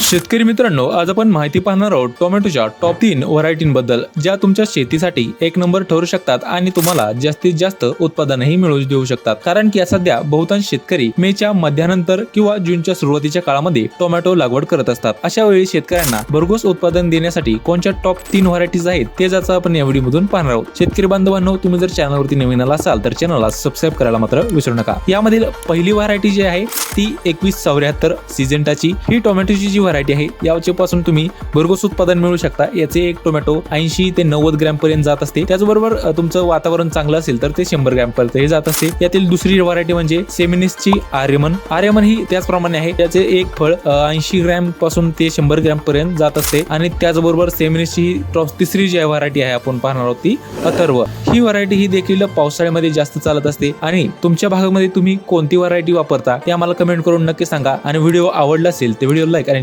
शेतकरी मित्रांनो आज आपण माहिती पाहणार आहोत टोमॅटोच्या टॉप तीन व्हरायटींबद्दल ज्या तुमच्या शेतीसाठी एक नंबर ठरू शकतात आणि तुम्हाला जास्तीत जास्त उत्पादनही मिळवून देऊ शकतात. कारण की सध्या बहुतांश शेतकरी मेच्या मध्यानंतर किंवा जूनच्या सुरुवातीच्या काळामध्ये टोमॅटो लागवड करत असतात. अशा वेळी शेतकऱ्यांना भरघोस उत्पादन देण्यासाठी कोणत्या टॉप तीन व्हरायटीज आहेत ते ज्याचा आपण या व्हिडिओमधून पाहणार आहोत. शेतकरी बांधवांनो तुम्ही जर चॅनलवरती नवीन आला असाल तर चॅनलला सबस्क्राईब करायला मात्र विसरू नका. यामधील पहिली व्हरायटी जी आहे ती एकवीस चौऱ्याहत्तर सिजेंटाची ही टोमॅटोची जी व्हरायटी आहे. याच्यापासून तुम्ही भरघोस उत्पादन मिळू शकता. याचे एक टोमॅटो ऐंशी ते नव्वद ग्रॅम पर्यंत जात असते. त्याचबरोबर तुमचं वातावरण चांगलं असेल तर ते शंभर ग्रॅम पर्यंत हे जात असते. यातील दुसरी व्हरायटी म्हणजे सेमिनिसची आर्यमन आर्यमन ही त्याचप्रमाणे आहे. त्याचे एक फळ ऐंशी ग्रॅमपासून ते शंभर ग्रॅम पर्यंत जात असते. आणि त्याचबरोबर सेमिनिसची ही तिसरी जी व्हरायटी आहे आपण पाहणार आहोत ती अथर्व. ही व्हरायटी ही देखील पावसाळ्यामध्ये जास्त चालत असते. आणि तुमच्या भागामध्ये तुम्ही कोणती व्हरायटी वापरता ते आम्हाला कमेंट करून नक्की सांगा. आणि व्हिडिओ आवडला असेल तर व्हिडिओ लाईक आणि